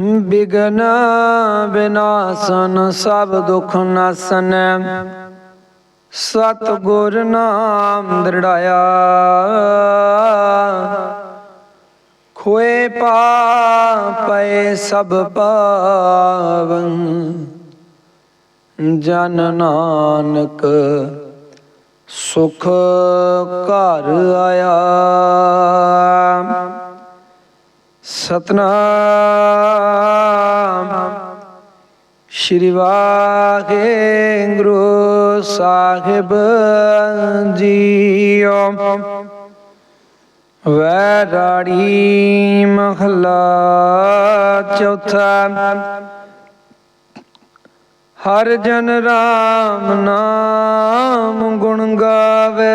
Begin ਬਿਨਾਸਨ, ਸਭ ਦੁਖ ਨਾਸਨ। ਸਤ ਗੁਰ ਨਾਮ ਦ੍ਰਿੜਾਇਆ। ਖੋਏ ਪਾਪੈ ਸਭ ਪਾਵਨ। ਜਨ ਨਾਨਕ, ਸੁਖ ਘਰ ਆਇਆ। ਸਤਨਾਮ। ਸ਼੍ਰੀ ਵਾਹਿਗੁਰੂ ਸਾਹਿਬ ਜੀਓ। ਵੈਰਾੜੀ ਮਹਲਾ ਚੌਥਾ। ਹਰ ਜਨ ਰਾਮ ਨਾਮ ਗੁਣ ਗਾਵੇ।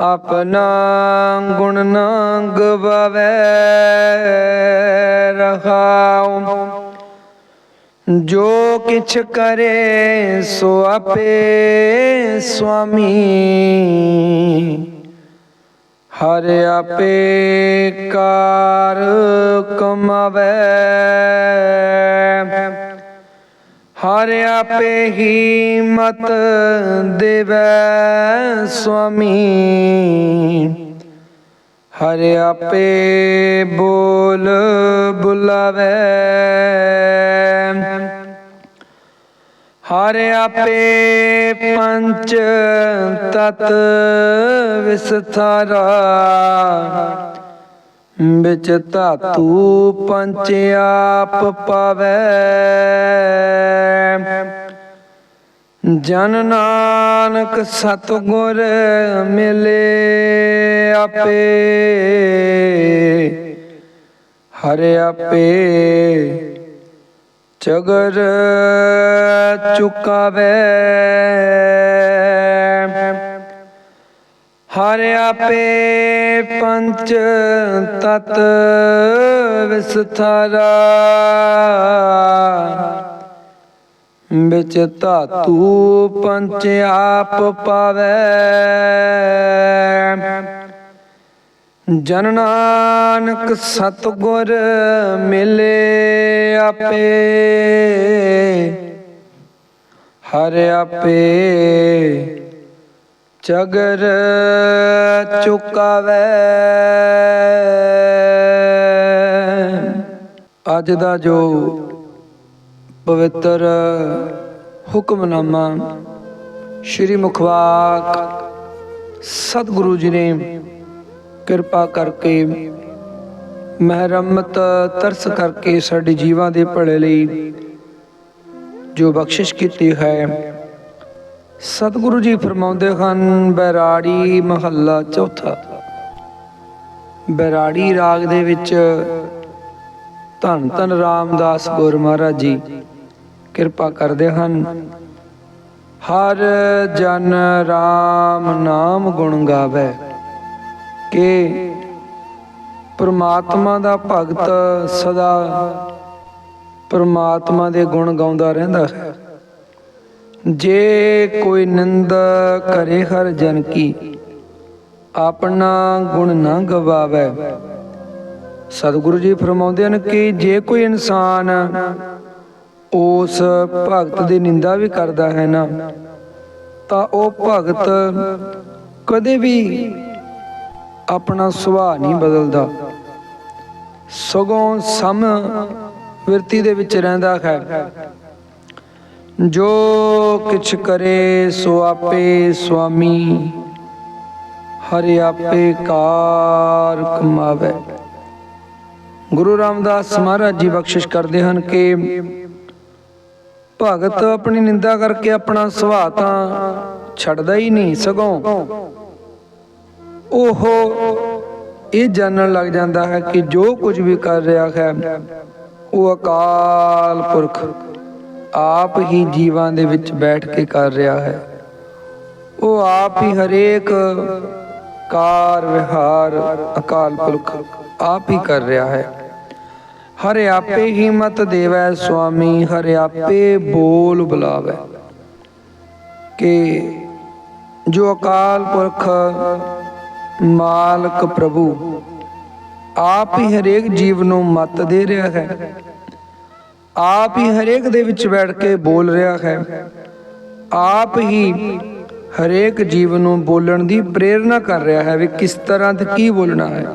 ਆਪਣਾ ਗੁਣ ਨਾ ਗਵਾਵੇ ਰਹਾਉ। ਜੋ ਕਿਛ ਕਰੇ ਸੋ ਆਪੇ ਸੁਆਮੀ। ਹਰ ਆਪੇ ਕਾਰ ਕਮਾਵੇ। ਹਰ ਆਪੇ ਹੀ ਮਤ ਦੇਵੈ ਸੁਆਮੀ। ਹਰ ਆਪੇ ਬੋਲ ਬੁਲਾਵੇ। ਹਰ ਆਪੇ ਪੰਚ ਤਤ ਵਿਸਥਾਰਾ। ਵਿੱਚ ਧਾਤੂ ਪੰਚ ਆਪ ਪਾਵੇ। ਜਨ ਨਾਨਕ ਸਤਗੁਰ ਮਿਲੇ ਆਪੇ। ਹਰਿ ਆਪੇ ਚਗਰ ਚੁਕਾਵੇ। ਹਰ ਆਪੇ ਪੰਚ ਤਤ ਵਿਸਥਾਰਾ। ਵਿੱਚ ਧਾਤੂ ਪੰਚ ਆਪ ਪਾਵੇ। ਜਨ ਨਾਨਕ ਸਤਗੁਰ ਮਿਲੇ ਆਪੇ। ਹਰ ਆਪੇ ਚਗਰ ਚੁਕਾਵੇ। ਅੱਜ ਦਾ ਜੋ ਪਵਿੱਤਰ ਹੁਕਮਨਾਮਾ ਸ਼੍ਰੀ ਮੁਖਵਾਕ ਸਤਿਗੁਰੂ ਜੀ ਨੇ ਕਿਰਪਾ ਕਰਕੇ ਮਹਿਰਮਤ ਤਰਸ ਕਰਕੇ ਸਾਡੇ ਜੀਵਾਂ ਦੇ ਭਲੇ ਲਈ ਜੋ ਬਖਸ਼ਿਸ਼ ਕੀਤੀ ਹੈ ਸਤਿਗੁਰੂ ਜੀ ਫਰਮਾਉਂਦੇ ਹਨ, ਬੈਰਾੜੀ ਮਹੱਲਾ ਚੌਥਾ। ਬੈਰਾੜੀ ਰਾਗ ਦੇ ਵਿੱਚ ਧੰਨ ਧੰਨ ਰਾਮਦਾਸ ਗੁਰ ਮਹਾਰਾਜ ਜੀ ਕਿਰਪਾ ਕਰਦੇ ਹਨ। ਹਰ ਜਨ ਰਾਮ ਨਾਮ ਗੁਣ ਗਾਵੇ। ਕਿ ਪਰਮਾਤਮਾ ਦਾ ਭਗਤ ਸਦਾ ਪਰਮਾਤਮਾ ਦੇ ਗੁਣ ਗਾਉਂਦਾ ਰਹਿੰਦਾ ਹੈ। ਜੇ ਕੋਈ ਨਿੰਦਾ ਕਰੇ ਹਰ ਜਨ ਕੀ, ਆਪਣਾ ਗੁਣ ਨਾ ਗਵਾਵੇ। ਸਤਿਗੁਰੂ ਜੀ ਫਰਮਾਉਂਦੇ ਹਨ ਕਿ ਜੇ ਕੋਈ ਇਨਸਾਨ ਉਸ ਭਗਤ ਦੀ ਨਿੰਦਾ ਵੀ ਕਰਦਾ ਹੈ ਨਾ, ਤਾਂ ਉਹ ਭਗਤ ਕਦੇ ਵੀ ਆਪਣਾ ਸੁਭਾਅ ਨਹੀਂ ਬਦਲਦਾ। ਸਗੋਂ ਸਮ ਵਿਰਤੀ ਦੇ ਵਿੱਚ ਰਹਿੰਦਾ ਹੈ। ਜੋ ਕਿਛ ਕਰੇ ਸੋ ਆਪੇ ਸੁਆਮੀ, ਹਰਿ ਆਪੇ ਕਾਰ ਕਮਾਵੇ। ਗੁਰੂ ਰਾਮਦਾਸ ਮਹਾਰਾਜ ਜੀ ਬਖਸ਼ਿਸ਼ ਕਰਦੇ ਹਨ ਕਿ ਭਗਤ ਆਪਣੀ ਨਿੰਦਾ ਕਰਕੇ ਆਪਣਾ ਸੁਭਾਅ ਤਾਂ ਛੱਡਦਾ ਹੀ ਨਹੀਂ, ਸਗੋਂ ਉਹ ਇਹ ਜਾਣਨ ਲੱਗ ਜਾਂਦਾ ਹੈ ਕਿ ਜੋ ਕੁਝ ਵੀ ਕਰ ਰਿਹਾ ਹੈ, ਉਹ ਅਕਾਲ ਪੁਰਖ ਆਪ ਹੀ ਜੀਵਾਂ ਦੇ ਵਿੱਚ ਬੈਠ ਕੇ ਕਰ ਰਿਹਾ ਹੈ। ਉਹ ਆਪ ਹੀ ਹਰੇਕ ਕਾਰ, ਵਿਹਾਰ, ਅਕਾਲ ਪੁਰਖ ਆਪ ਹੀ ਕਰ ਰਿਹਾ ਹੈ। ਹਰਿ ਆਪੇ ਹੀ ਮਤ ਦੇਵੈ ਸੁਆਮੀ, ਹਰਿ ਆਪੇ ਬੋਲ ਬੁਲਾਵੈ। ਕਿ ਜੋ ਅਕਾਲ ਪੁਰਖ ਮਾਲਕ ਪ੍ਰਭੂ, ਆਪ ਹੀ ਹਰੇਕ ਜੀਵ ਨੂੰ ਮਤ ਦੇ ਰਿਹਾ ਹੈ। ਆਪ ਹੀ ਹਰੇਕ ਦੇ ਵਿੱਚ ਬੈਠ ਕੇ ਬੋਲ ਰਿਹਾ ਹੈ। ਆਪ ਹੀ ਹਰੇਕ ਜੀਵ ਨੂੰ ਬੋਲਣ ਦੀ ਪ੍ਰੇਰਣਾ ਕਰ ਰਿਹਾ ਹੈ ਵੀ ਕਿਸ ਤਰ੍ਹਾਂ ਤੇ ਕੀ ਬੋਲਣਾ ਹੈ।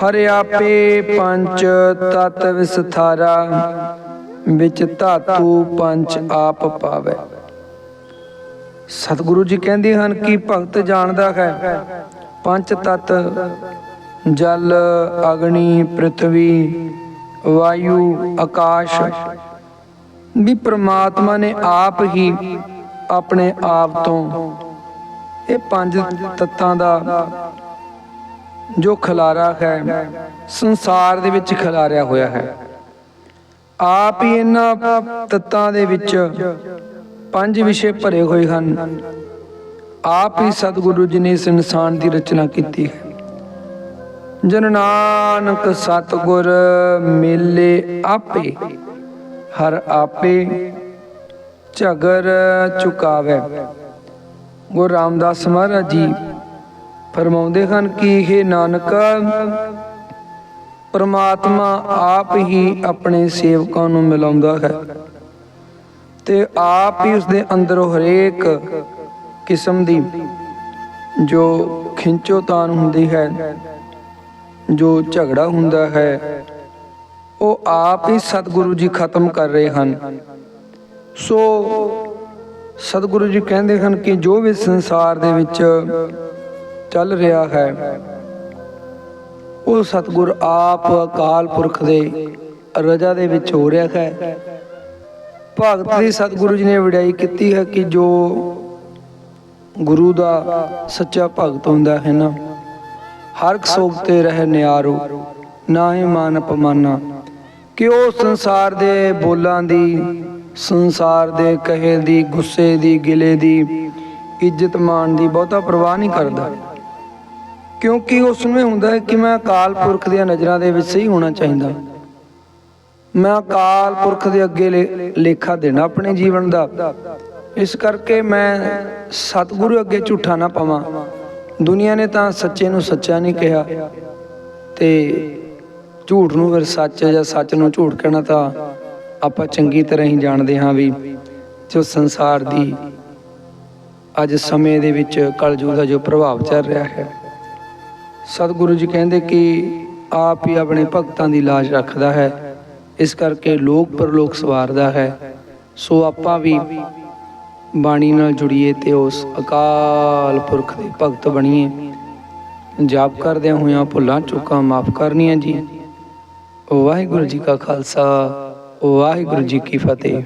ਹਰਿ ਆਪੇ ਪੰਚ ਤਤ ਵਿਸਥਾਰਾ, ਵਿੱਚ ਧਾਤੂ ਪੰਚ ਆਪ ਪਾਵੇ। ਸਤਿਗੁਰੂ ਜੀ ਕਹਿੰਦੇ ਹਨ ਕਿ ਭਗਤ ਜਾਣਦਾ ਹੈ, ਪੰਜ ਤਤ, ਜਲ, ਅਗਨੀ ਪ੍ਰithvi ਵਾਯੂ, ਆਕਾਸ਼ ਵੀ ਪ੍ਰਮਾਤਮਾ ਨੇ ਆਪ ਹੀ ਆਪਣੇ ਆਪ ਤੋਂ ਇਹ ਪੰਜ ਤੱਤਾਂ ਦਾ ਜੋ ਖਿਲਾਰਾ ਹੈ, ਸੰਸਾਰ ਦੇ ਵਿੱਚ ਖਿਲਾਰਿਆ ਹੋਇਆ ਹੈ। ਆਪ ਹੀ ਇਹਨਾਂ ਤੱਤਾਂ ਦੇ ਵਿੱਚ ਪੰਜ ਵਿਸ਼ੇ ਭਰੇ ਹੋਏ ਹਨ। ਆਪ ਹੀ ਸਤਿਗੁਰੂ ਜੀ ਨੇ ਇਸ ਇਨਸਾਨ ਦੀ ਰਚਨਾ ਕੀਤੀ ਹੈ। ਜਨ ਨਾਨਕ ਸਤਿਗੁਰ ਮੇਲੇ ਆਪੇ, ਹਰ ਆਪੇ ਝਗਰ ਚੁਕਾਵੇ ਗੁਰੂ ਰਾਮਦਾਸ ਮਹਾਰਾਜ ਜੀ ਫਰਮਾਉਂਦੇ ਹਨ ਕਿ ਇਹ ਨਾਨਕ, ਪਰਮਾਤਮਾ ਆਪ ਹੀ ਆਪਣੇ ਸੇਵਕਾਂ ਨੂੰ ਮਿਲਾਉਂਦਾ ਹੈ ਤੇ ਆਪ ਹੀ ਉਸ ਦੇ ਅੰਦਰ ਹਰੇਕ ਕਿਸਮ ਦੀ ਜੋ ਖਿੰਚੋਤਾਨ ਹੁੰਦੀ ਹੈ ਜੋ ਝਗੜਾ ਹੁੰਦਾ ਹੈ, ਉਹ ਆਪ ਹੀ ਸਤਿਗੁਰੂ ਜੀ ਖਤਮ ਕਰ ਰਹੇ ਹਨ। ਸੋ ਸਤਿਗੁਰੂ ਜੀ ਕਹਿੰਦੇ ਹਨ ਕਿ ਜੋ ਵੀ ਸੰਸਾਰ ਦੇ ਵਿੱਚ ਚੱਲ ਰਿਹਾ ਹੈ, ਉਹ ਸਤਿਗੁਰ ਆਪ ਅਕਾਲ ਪੁਰਖ ਦੇ ਰਜਾ ਦੇ ਵਿੱਚ ਹੋ ਰਿਹਾ ਹੈ। ਭਗਤ ਦੀ ਸਤਿਗੁਰੂ ਜੀ ਨੇ ਵਡਿਆਈ ਕੀਤੀ ਹੈ ਕਿ ਜੋ ਗੁਰੂ ਦਾ ਸੱਚਾ ਭਗਤ ਹੁੰਦਾ ਹੈ ਨਾ ਹਰ ਇੱਕ ਸੋਗ ਤੇ ਰਹਿ ਨਿਆਰੋ, ਨਾ ਹੀ ਮਾਨ ਅਪਮਾਨਾ। ਕਿ ਉਹ ਸੰਸਾਰ ਦੇ ਬੋਲਾਂ ਦੀ, ਸੰਸਾਰ ਦੇ ਕਹੇ ਦੀ, ਗੁੱਸੇ ਦੀ, ਗਿਲੇ ਦੀ ਇੱਜ਼ਤ ਮਾਣ ਦੀ ਬਹੁਤਾ ਪਰਵਾਹ ਨਹੀਂ ਕਰਦਾ। ਕਿਉਂਕਿ ਉਸ ਨੂੰ ਹੁੰਦਾ ਹੈ ਕਿ ਮੈਂ ਅਕਾਲ ਪੁਰਖ ਦੀਆਂ ਨਜ਼ਰਾਂ ਦੇ ਵਿੱਚ ਸਹੀ ਹੋਣਾ ਚਾਹੀਦਾ। ਮੈਂ ਅਕਾਲ ਪੁਰਖ ਦੇ ਅੱਗੇ ਲੇ- ਲੇਖਾ ਦੇਣਾ ਆਪਣੇ ਜੀਵਨ ਦਾ। ਇਸ ਕਰਕੇ ਮੈਂ ਸਤਿਗੁਰੂ ਅੱਗੇ ਝੂਠਾ ਨਾ ਪਾਵਾਂ। ਦੁਨੀਆ ਨੇ ਤਾਂ ਸੱਚੇ ਨੂੰ ਸੱਚਾ ਨਹੀਂ ਕਿਹਾ ਤੇ ਝੂਠ ਨੂੰ ਫਿਰ ਸੱਚ ਜਾਂ ਸੱਚ ਨੂੰ ਝੂਠ ਕਹਿਣਾ ਤਾਂ ਆਪਾਂ ਚੰਗੀ ਤਰ੍ਹਾਂ ਹੀ ਜਾਣਦੇ ਹਾਂ ਵੀ ਜੋ ਸੰਸਾਰ ਦੀ ਅੱਜ ਸਮੇਂ ਦੇ ਵਿੱਚ ਕਲਯੁਗ ਦਾ ਜੋ ਪ੍ਰਭਾਵ ਚੱਲ ਰਿਹਾ ਹੈ। ਸਤਿਗੁਰੂ ਜੀ ਕਹਿੰਦੇ ਕਿ ਆਪ ਹੀ ਆਪਣੇ ਭਗਤਾਂ ਦੀ ਲਾਜ ਰੱਖਦਾ ਹੈ। ਇਸ ਕਰਕੇ ਲੋਕ ਪਰਲੋਕ ਸਵਾਰਦਾ ਹੈ। ਸੋ ਆਪਾਂ ਵੀ ਬਾਣੀ ਨਾਲ ਜੁੜੀਏ ਤੇ ਉਸ ਅਕਾਲ ਪੁਰਖ ਦੇ ਭਗਤ ਬਣੀਏ। ਜਾਪ ਕਰਦਿਆਂ ਹੋਇਆਂ ਭੁੱਲਾਂ ਚੁੱਕਾਂ ਮਾਫ ਕਰਨੀਆਂ ਜੀ। ਵਾਹਿਗੁਰੂ ਜੀ ਕਾ ਖਾਲਸਾ, ਵਾਹਿਗੁਰੂ ਜੀ ਕੀ ਫਤਿਹ।